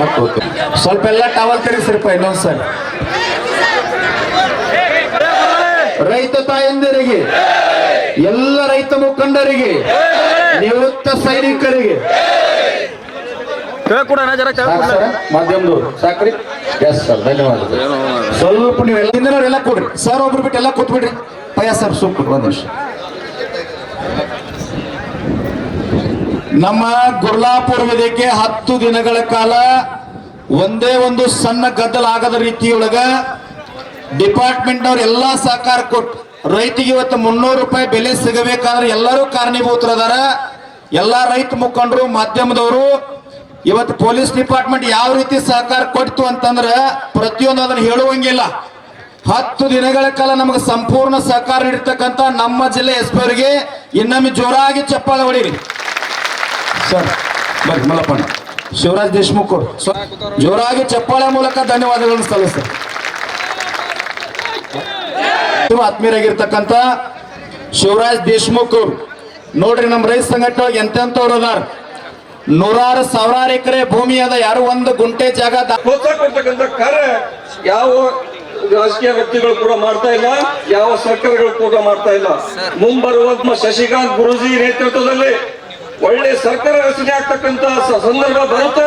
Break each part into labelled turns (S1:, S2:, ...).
S1: ಮತ್ತೆ ಓಕೆ. ಸ್ವಲ್ಪ ಎಲ್ಲ ಟವಲ್ ತಿರುಗಿಸ್ರಿಪ್ಪ ಇನ್ನೊಂದ್ಸರಿ. ರೈತ ತಾಯಂದಿರಿಗೆ ಎಲ್ಲ ರೈತ ಮುಖಂಡರಿಗೆ ನಿವೃತ್ತ ಸೈನಿಕರಿಗೆ.
S2: ಕೂಡ ಜರ
S1: ಸಾಕ್ ಸರ್? ಮಾಧ್ಯಮದವ್ರು. ಸಾಕ್ರಿ. ಎಸ್ ಸರ್ ಧನ್ಯವಾದಗಳು. ಸ್ವಲ್ಪ ನೀವು ಎಲ್ಲ ಕೊಡ್ರಿ. ಸರ್ ಒಬ್ರು ಬಿಟ್ಟು ಎಲ್ಲ ಕೂತ್ಬಿಡ್ರಿ ಪಯ್ಯ ಸರ್ ಸುಮ್ ಒಂದ್ ನಿಮಿಷ. ನಮ್ಮ ಗುರ್ಲಾಪುರ ವೇದಿಕೆ ಹತ್ತು ದಿನಗಳ ಕಾಲ ಒಂದೇ ಒಂದು ಸಣ್ಣ ಗದ್ದಲ ಆಗದ ರೀತಿಯೊಳಗ ಡಿಪಾರ್ಟ್ಮೆಂಟ್ ಎಲ್ಲ ಎಲ್ಲಾ ಸಹಕಾರ ಕೊಟ್ಟು ರೈತಿಗೆ ಇವತ್ತು ಮುನ್ನೂರು ರೂಪಾಯಿ ಬೆಲೆ ಸಿಗಬೇಕಾದ್ರೆ ಎಲ್ಲರೂ ಕಾರಣೀಭೂತರದಾರ. ಎಲ್ಲಾ ರೈತ ಮುಖಂಡರು, ಮಾಧ್ಯಮದವರು, ಇವತ್ತು ಪೊಲೀಸ್ ಡಿಪಾರ್ಟ್ಮೆಂಟ್ ಯಾವ ರೀತಿ ಸಹಕಾರ ಕೊಡ್ತು ಅಂತಂದ್ರ ಪ್ರತಿಯೊಂದು ಅದನ್ನು ಹೇಳುವಂಗಿಲ್ಲ. ಹತ್ತು ದಿನಗಳ ಕಾಲ ನಮಗೆ ಸಂಪೂರ್ಣ ಸಹಕಾರ ನೀಡಿರ್ತಕ್ಕಂಥ ನಮ್ಮ ಜಿಲ್ಲೆ ಎಸ್ ಪಿ ಅವರಿಗೆ ಇನ್ನೊಮ್ಮೆ ಜೋರಾಗಿ ಚಪ್ಪಾಳೆ ಹೊಡೀರಿ. ಸರ್ ಬರ್ರಿ ಮಲ್ಲಪ್ಪಣ್ಣ. ಶಿವರಾಜ್ ದೇಶಮುಖ್ ಅವರು. ಜೋರಾಗಿ ಚಪ್ಪಾಳೆ ಮೂಲಕ ಧನ್ಯವಾದಗಳನ್ನು ಸಲ್ಲಿಸ್ತಾರೆ ಆತ್ಮೀಯರಾಗಿರ್ತಕ್ಕಂಥ ಶಿವರಾಜ್ ದೇಶಮುಖ್ ಅವರು. ನೋಡ್ರಿ, ನಮ್ಮ ರೈತ ಸಂಘಟನೆ ಎಂತೆಂಥವ್ರು ಅದಾರ. ನೂರಾರು ಸಾವಿರಾರು ಎಕರೆ ಭೂಮಿ ಅದ, ಯಾರು ಒಂದು ಗುಂಟೆ ಜಾಗ
S3: ಯಾವ ರಾಜಕೀಯ ವ್ಯಕ್ತಿಗಳು ಕೂಡ ಮಾಡ್ತಾ ಇಲ್ಲ, ಯಾವ ಸರ್ಕಾರಗಳು ಕೂಡ ಮಾಡ್ತಾ ಇಲ್ಲ. ಮುಂಬರುವ ಶಶಿಕಾಂತ್ ಗುರುಜಿ ನೇತೃತ್ವದಲ್ಲಿ ಒಳ್ಳೆ ಸರ್ಕಾರ ರಚನೆ ಆಗ್ತಕ್ಕಂತ ಸಂದರ್ಭ ಬರುತ್ತೆ.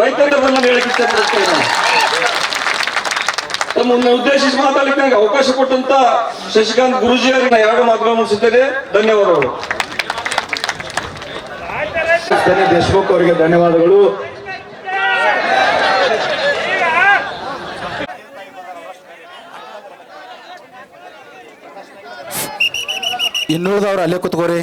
S3: ರೈತರಿಗೆ ಬಂದ ಹೇಳಕ್ಕೆ ಇಷ್ಟಪಡ್ತೇನೆ ನಾನು. ತಮ್ಮನ್ನು ಉದ್ದೇಶಿಸಿ ಮಾತಾಡಲಿಕ್ಕೆ ನನಗೆ ಅವಕಾಶ ಕೊಟ್ಟಂತ ಶಶಿಕಾಂತ್ ಗುರುಜಿ ಅವರಿಗೆ ನಾನು ಎರಡು ಮಾತುಗಳನ್ನು ಮುಗಿಸುತ್ತೇನೆ. ಧನ್ಯವಾದಗಳು.
S1: ಧನ್ಯ ದೇಶಮುಖ್ ಅವರಿಗೆ ಧನ್ಯವಾದಗಳು. ಇನ್ನುಳಿದವ್ರು ಅಲ್ಲೇ ಕುತ್ಕೋರಿ.